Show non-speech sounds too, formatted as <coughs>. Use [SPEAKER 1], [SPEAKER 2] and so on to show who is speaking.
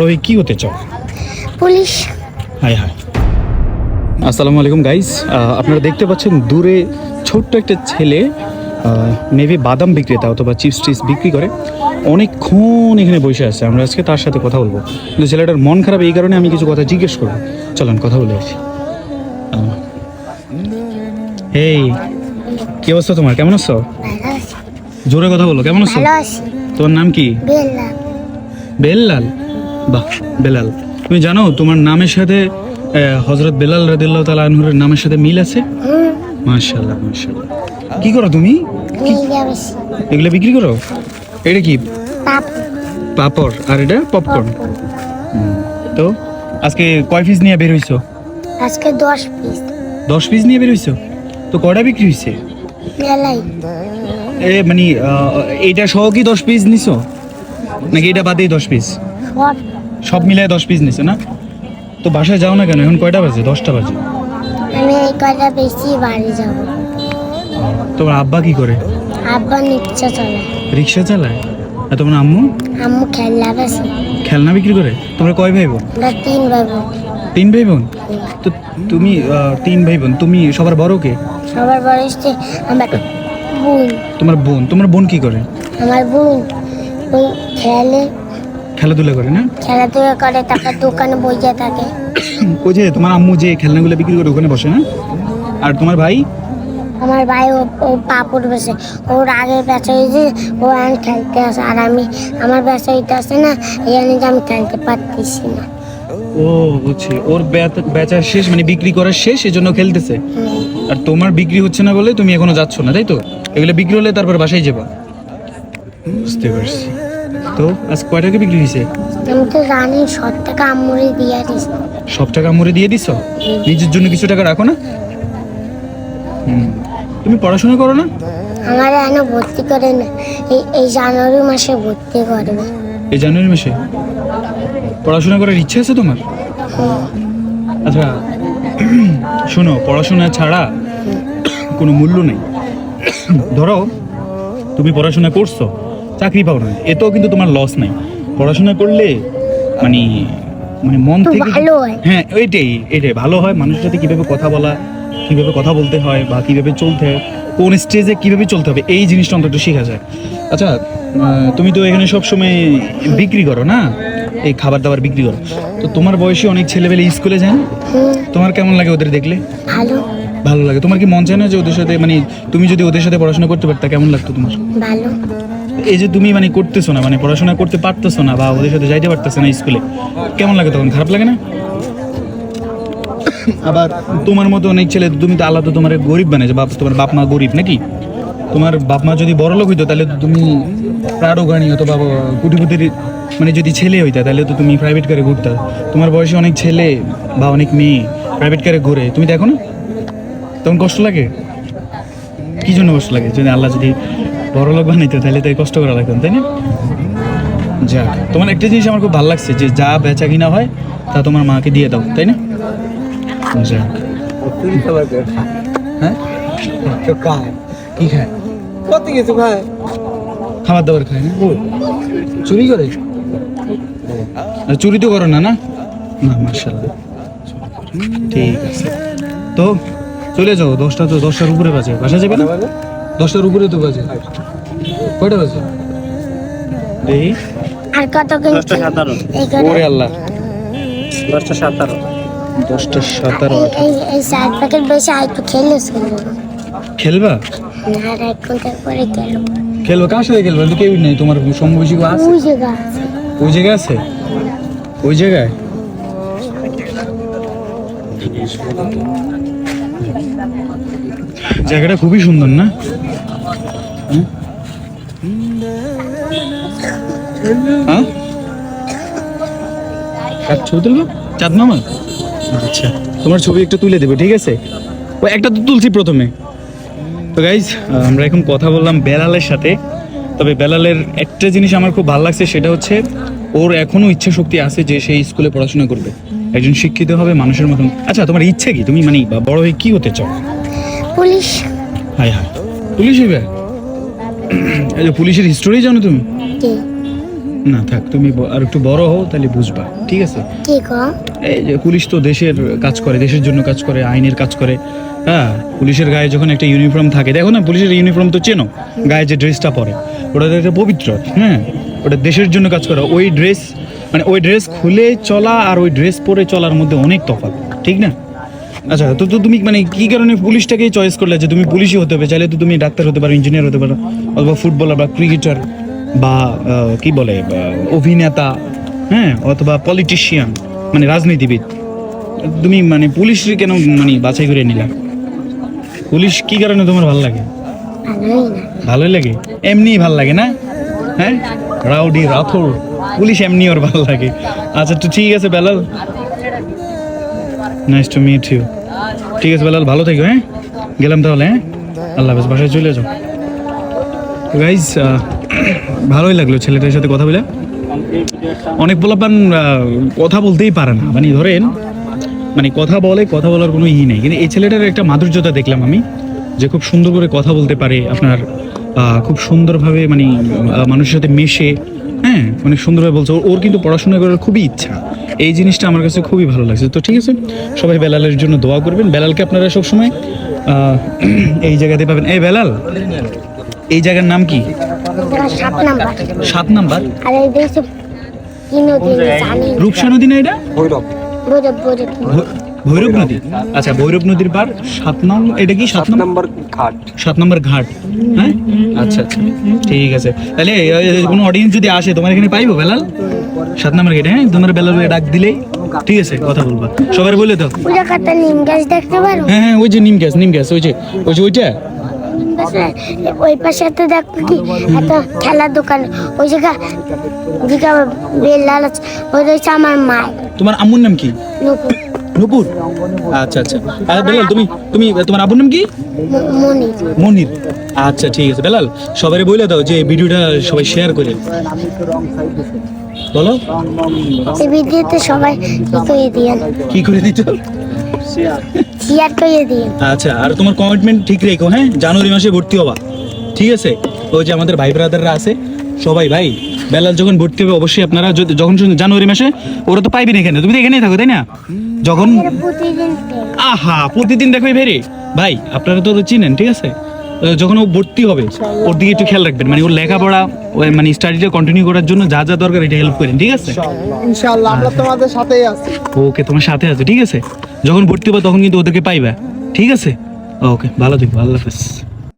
[SPEAKER 1] বড় হয়ে কি হতে চাও?
[SPEAKER 2] পুলিশ।
[SPEAKER 1] হাই হাই আসসালামু আলাইকুম গাইস আপনারা দেখতে পাচ্ছেন দূরে ছোট্ট একটা ছেলে মেবি বাদাম বিক্রেতা অথবা চিপস টিপস বিক্রি করে। অনেকক্ষণ এখানে বসে আছে। আমরা আজকে তার সাথে কথা বলব। কিন্তু ছেলেটার মন খারাপ এই কারণে আমি কিছু কথা জিজ্ঞেস করব। চলেন কথা বলে আসি। এই কি অবস্থা তোমার? কেমন আছো? জোরে কথা বলো কেমন আছো? তোমার নাম কি? বেল্লাল? বাহ বেলাল। তুমি জানো তোমার নামের সাথে হজরত বেলাল রাদিল্লাহ তালা আনহুরের নামের সাথে মিল আছে? মাশাল্লাহ মাশাল্লাহ কি করো তুমি? এগুলো বিক্রি করো? এটা কি?
[SPEAKER 2] পাপ।
[SPEAKER 1] পাপড়। আর এটা পপকর্ন? তো আজকে কয় পিস নিয়ে বের হইছো?
[SPEAKER 2] আজকে দশ পিস।
[SPEAKER 1] দশ পিস নিয়ে বের হইছো? তো কয়টা বিক্রি হইছে? এ মানে এইটা সহ কি দশ পিস নিছো? নাকি এটা বাদেই দশ পিস
[SPEAKER 2] সব
[SPEAKER 1] মিলায় দশ পিস নিছো না? তো বাসায় যাও না কেন? এখন কয়টা বাজে? দশটা বাজে।
[SPEAKER 2] আমি এই কয়টা বেশি বাড়ি যাব।
[SPEAKER 1] তোমার আব্বা কি করে?
[SPEAKER 2] আব্বা নিচ্ছে চলে
[SPEAKER 1] রিক্সা চালায়? আর তোমার আম্মু?
[SPEAKER 2] আম্মু খেলা বেশি
[SPEAKER 1] খেলনা বিক্রি করে? তোমরা কয় ভাই বোন?
[SPEAKER 2] আমরা তিন বাবু
[SPEAKER 1] তিন ভাই বোন? তো তুমি তিন ভাই বোন। তুমি সবার বড় কে?
[SPEAKER 2] সবার বয়সে আমার বোন।
[SPEAKER 1] তোমার বোন? তোমার বোন কি করে?
[SPEAKER 2] আমার বোন। ওই খেলে।
[SPEAKER 1] খেলাধুলা করে না?
[SPEAKER 2] খেলাধুলা করে তারপর দোকানে বইয়া থাকে। <coughs>
[SPEAKER 1] ওই যে তোমার আম্মু যে খেলনাগুলো বিক্রি করে ওখানে বসে না? আর তোমার ভাই?
[SPEAKER 2] আমার ভাই ও ও পাপড় বেছে। ওর আগে বেচা হয়েছে ও এখন খেলতে আসে। আর আমি আমার বেচা হইতে আসে না এই জন্য আমি খেলতে পারতেছি না।
[SPEAKER 1] ও বুঝছি। ওর বেচা- শেষ মানে বিক্রি করার শেষ এজন্য খেলতেছে? আর তোমার বিক্রি হচ্ছে না বলে তুমি এখনও যাচ্ছ না তাই তো? এগুলো বিক্রি হলে তারপর বাসায় যাবা? বুঝতে পারছি। তো আজ কয় টাকা বিক্রি হয়েছে?
[SPEAKER 2] আমি তো জানি সব টাকা আম্মুরে দিয়ে দিস
[SPEAKER 1] সব টাকা মুড়ে দিয়ে দিছো? নিজের জন্য কিছু টাকা রাখো না। তুমি পড়াশোনা করো না?
[SPEAKER 2] আমার এখনও ভর্তি করে না। এই এই জানুয়ারি মাসে ভর্তি করবে।
[SPEAKER 1] এই জানুয়ারি মাসে? পড়াশোনা করার ইচ্ছে আছে তোমার? আচ্ছা শোনো পড়াশোনা ছাড়া কোনো মূল্য নেই। ধরো তুমি পড়াশোনা করছ চাকরি পাও না এতেও কিন্তু তোমার লস নাই। পড়াশোনা করলে মানে মানে মন থেকে
[SPEAKER 2] হয়।
[SPEAKER 1] হ্যাঁ এটাই এটাই। ভালো হয় মানুষের সাথে কীভাবে কথা বলা কীভাবে কথা বলতে হয় বা কীভাবে চলতে হয় কোন স্টেজে কীভাবে চলতে হবে এই জিনিসটা অন্তত শেখা যায়। আচ্ছা তুমি তো এখানে সব সময় বিক্রি করো না? এই খাবার দাবার বিক্রি করো। তো তোমার বয়সে অনেক ছেলেবেলে স্কুলে যান তোমার কেমন লাগে ওদের দেখলে?
[SPEAKER 2] ভালো।
[SPEAKER 1] ভালো লাগে। তোমার কি মন চায় না যে ওদের সাথে মানে তুমি যদি ওদের সাথে পড়াশোনা করতে পারতা কেমন লাগতো তোমার?
[SPEAKER 2] ভালো।
[SPEAKER 1] এই যে তুমি মানে করতেছো না মানে পড়াশোনা করতে পারতেছো না বা ওদের সাথে যাইতে পারতেছো না স্কুলে কেমন লাগে তখন? খারাপ লাগে না? আবার তোমার মতো অনেক ছেলে তুমি তো আলাদা তোমার গরিব বানাইছো বাপ তোমার বাপ মা গরিব নাকি? তোমার বাপ মা যদি বড় লোক হইতো তাহলে তো তুমি প্রাড়ো গাড়ি অথবা কুটিপুতির মানে যদি ছেলে হইতা তাহলে তো তুমি প্রাইভেট কারে ঘুরতা। তোমার বয়সে অনেক ছেলে বা অনেক মেয়ে প্রাইভেট কারে ঘুরে তুমি দেখো না তখন কষ্ট লাগে? কি জন্য কষ্ট লাগে? যদি আল্লাহ যদি বড় লোক বানাইতো তাহলে তাই কষ্ট করা লাগতো তাই না? যাক তোমার একটা জিনিস আমার খুব ভালো লাগছে যে যা বেচা কিনা হয় তা তোমার মাকে দিয়ে দাও তাই না? যাক। হ্যাঁ? কি খায়?
[SPEAKER 3] কত কিছু ভাই
[SPEAKER 1] খাবার দাবার খায় না? চুরি করে? চুরি তো করো না না? না মার্শাল্লাহ ঠিক আছে। তো চলে যাও দশটা তো দশটার উপরে বাজে। বাসা যাবে না? দশটার উপরে তো বাজে। কয়টা বাজে? এই
[SPEAKER 2] আর কত
[SPEAKER 3] দশটা সাতারো।
[SPEAKER 1] ওরে আল্লাহ।
[SPEAKER 3] দশটা সাতারো।
[SPEAKER 1] দশটা সাতারো
[SPEAKER 2] এই- এই এই প্যাকেট বেশি আর একটু খেলে
[SPEAKER 1] খেলবা?
[SPEAKER 2] আর এক ঘণ্টা পরে খেলো
[SPEAKER 1] খেলবা? কার সাথে খেলবা? তো কেউ নেই। তোমার কেউ আছে?
[SPEAKER 2] ওই জায়গা
[SPEAKER 1] ওই জায়গায় আছে? ওই জায়গায়? জায়গাটা খুবই সুন্দর না? হ্যাঁ? কার ছবি তুলবো? চাঁদ মামা? আচ্ছা তোমার ছবি একটু তুলে দেবে ঠিক আছে? ও একটা তো তুলছি প্রথমে। তো গাইজ আমরা এখন কথা বললাম বেলালের সাথে। তবে বেলালের একটা জিনিস আমার খুব ভালো লাগছে সেটা হচ্ছে ওর এখনও ইচ্ছা শক্তি আছে যে সেই স্কুলে পড়াশোনা করবে। একজন শিক্ষিত হবে মানুষের মতন। আচ্ছা তোমার ইচ্ছে কি? তুমি মানে বড় হয়ে কি হতে চাও?
[SPEAKER 2] পুলিশ।
[SPEAKER 1] হাই হাই পুলিশ হইবে? এই যে পুলিশের হিস্টোরি জানো তুমি? না থাক তুমি আর একটু বড় হও তাহলে বুঝবা ঠিক আছে? এই যে পুলিশ তো দেশের কাজ করে দেশের জন্য কাজ করে আইনের কাজ করে হ্যাঁ? পুলিশের গায়ে যখন একটা ইউনিফর্ম থাকে দেখো না পুলিশের ইউনিফর্ম তো চেনো গায়ে যে ড্রেসটা পরে ওটা একটা পবিত্র হ্যাঁ? ওটা দেশের জন্য কাজ করে ওই ড্রেস মানে ওই ড্রেস খুলে চলা আর ওই ড্রেস পরে চলার মধ্যে অনেক তফাৎ ঠিক না? আচ্ছা তো তো তুমি মানে কি কারণে পুলিশটাকে চয়েস করলে যে তুমি পুলিশই হতে হবে? চাইলে তো তুমি ডাক্তার হতে পারো ইঞ্জিনিয়ার হতে পারো অথবা ফুটবলার বা ক্রিকেটার বা কি বলে অভিনেতা হ্যাঁ অথবা পলিটিশিয়ান মানে রাজনীতিবিদ। তুমি মানে পুলিশ কেন মানে বাছাই করে নিলা? পুলিশ কি কারণে তোমার ভালো লাগে?
[SPEAKER 2] ভালোই
[SPEAKER 1] ভালোই লাগে? এমনি ভালো লাগে না? হ্যাঁ? রাউডি রাথোর। পুলিশ এমনি ওর ভালো লাগে। আচ্ছা তো ঠিক আছে Belal. Nice to meet you ঠিক আছে, বেলাল, ভালো থেকো হ্যাঁ? গেলাম তাহলে হ্যাঁ? আল্লাহ হাফেজ, বাসায় চলে যাও। গাইজ ভালোই লাগল ছেলেটার সাথে কথা বলে। অনেক পোলাপান কথা বলতেই পারে না। মানে ধরেন মানে কথা বলে, কথা বলার কোনো ই নেই। কিন্তু এই ছেলেটার একটা মাধুর্যতা দেখলাম আমি, যে খুব সুন্দর করে কথা বলতে পারে, আপনার খুব সুন্দরভাবে মানে মানুষের সাথে মেশে হ্যাঁ অনেক সুন্দরভাবে বলছে। ওর- ওর কিন্তু পড়াশোনা করার খুবই ইচ্ছা। এই জিনিসটা আমার কাছে খুবই ভালো লাগছে। তো ঠিক আছে সবাই বেলালের জন্য দোয়া করবেন। বেলালকে আপনারা সবসময় এই জায়গাতে পাবেন। এই বেলাল এই জায়গার নাম কি?
[SPEAKER 2] সাত নাম্বার।
[SPEAKER 1] রূপসা নদী না এটা?
[SPEAKER 3] ভৈরব।
[SPEAKER 1] ভৈরব নদী? আচ্ছা ভৈরব নদীর পার সাত নং এটা কি সাত নম্বর
[SPEAKER 3] ঘাট।
[SPEAKER 1] সাত নম্বর ঘাট হ্যাঁ? আচ্ছা আচ্ছা ঠিক আছে। তাহলে কোনো অডিয়েন্স যদি আসে তোমার এখানে পাইবো বেলাল? সাত নম্বর গেটে হ্যাঁ? তোমার বেলাল ডাক দিলেই। ঠিক আছে কথা বলবা। সবার বলে দাও।
[SPEAKER 2] পূজা নিম গাছ দেখতে পারো?
[SPEAKER 1] হ্যাঁ হ্যাঁ ওই যে নিম গ্যাস নিম গ্যাস ওই যে ওই যে ওইটা?
[SPEAKER 2] ওই পাশে তো দেখো কি একটা খেলার দোকান। ওই জায়গা দিকে বেল আছে। ওই রয়েছে আমার মায়
[SPEAKER 1] তোমার আম্মুর নাম কি?
[SPEAKER 2] নুপুর
[SPEAKER 1] নুপুর আচ্ছা আচ্ছা। বেলাল তুমি তুমি তোমার আব্বুর নাম কি?
[SPEAKER 2] মনির।
[SPEAKER 1] মনির আচ্ছা ঠিক আছে। বেলাল সবাই বলে দাও যে ভিডিওটা সবাই শেয়ার করে। বলো।
[SPEAKER 2] এই ভিডিওতে সবাই কি করে দিয়েন?
[SPEAKER 1] কি করে দিতে?
[SPEAKER 2] শেয়ার করে দিয়েন।
[SPEAKER 1] আচ্ছা আর তোমার কমিটমেন্ট ঠিক রেখো হ্যাঁ? জানুয়ারি মাসে ভর্তি হবা। ঠিক আছে? ওই যে আমাদের ভাই ব্রাদাররা আছে সবাই ভাই। বেলাল যখন ভর্তি হবে অবশ্যই আপনারা যখন জানুয়ারি মাসে ওরা তো পাইবেন এখানে। তুমি তো এখানেই থাকো তাই না? যখন। আহা প্রতিদিন দেখো ভেরি ভাই আপনারা তো চিনেন ঠিক আছে? যখন ও ভর্তি হবে ওর দিকে একটু খেয়াল রাখবেন। মানে ওর লেখাপড়া মানে স্টাডিটা কন্টিনিউ করার জন্য যা যা দরকার এটা হেল্প করেন ঠিক আছে?
[SPEAKER 3] ইনশাআল্লাহ। আমরা তোমাদের সাথেই আছি।
[SPEAKER 1] ওকে তোমার সাথে আছে ঠিক আছে? যখন ভর্তি হবে তখন কিন্তু ওদেরকে পাইবা ঠিক আছে? ওকে ভালো থেকো আল্লাহ হাফেজ।